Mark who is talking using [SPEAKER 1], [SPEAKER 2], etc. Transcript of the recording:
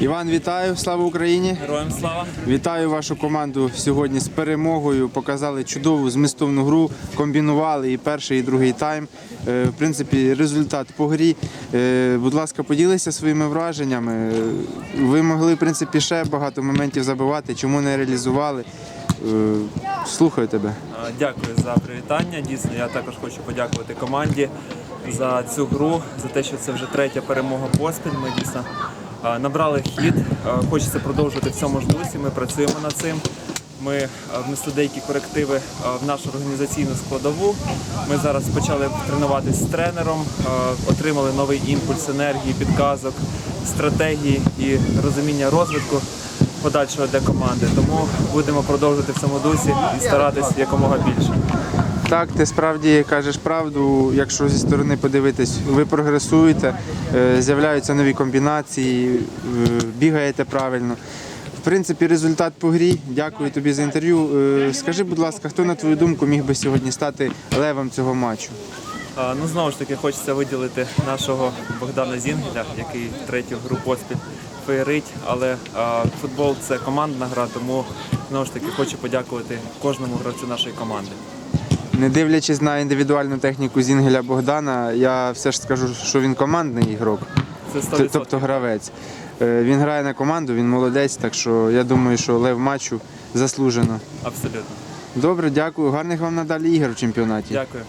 [SPEAKER 1] Іван, вітаю! Слава Україні!
[SPEAKER 2] Героям слава!
[SPEAKER 1] Вітаю вашу команду сьогодні з перемогою. Показали чудову змістовну гру, комбінували і перший, і другий тайм. Е, В принципі, результат по грі. Е, Будь ласка, поділися своїми враженнями. Ви могли, в принципі, ще багато моментів забивати. Чому не реалізували? Е, Слухаю тебе.
[SPEAKER 2] Дякую за привітання. Дійсно, я також хочу подякувати команді за цю гру, за те, що це вже третя перемога поспіль. Ми дійсно набрали хід. Е, Хочеться продовжувати в цьому ж дусі. Ми працюємо над цим. Ми е, внесли деякі корективи е, в нашу організаційну складову. Ми зараз почали тренуватися з тренером, е, отримали новий імпульс енергії, підказок, стратегії і розуміння розвитку подальшого для команди. Тому будемо продовжувати в цьому дусі і старатись якомога більше.
[SPEAKER 1] Так, ти справді кажеш правду. Якщо зі сторони подивитись, ви прогресуєте, е, з'являються нові комбінації, е, бігаєте правильно. В принципі, результат по грі. Дякую тобі за інтерв'ю. Е, Скажи, будь ласка, хто на твою думку міг би сьогодні стати левом цього матчу?
[SPEAKER 2] Ну знову ж таки хочеться виділити нашого Богдана Зінгеля, який третю гру поспіль феєрить. Але футбол це командна гра, тому знову ж таки хочу подякувати кожному гравцю нашої команди.
[SPEAKER 1] Не дивлячись на індивідуальну техніку Зінгеля Богдана, я все ж скажу, що він командний ігрок,
[SPEAKER 2] Це
[SPEAKER 1] тобто гравець. Е, Він грає на команду, він молодець, так що я думаю, що лев матчу заслужено.
[SPEAKER 2] Абсолютно.
[SPEAKER 1] Добре, дякую. Гарних вам надалі ігор в чемпіонаті.
[SPEAKER 2] Дякую.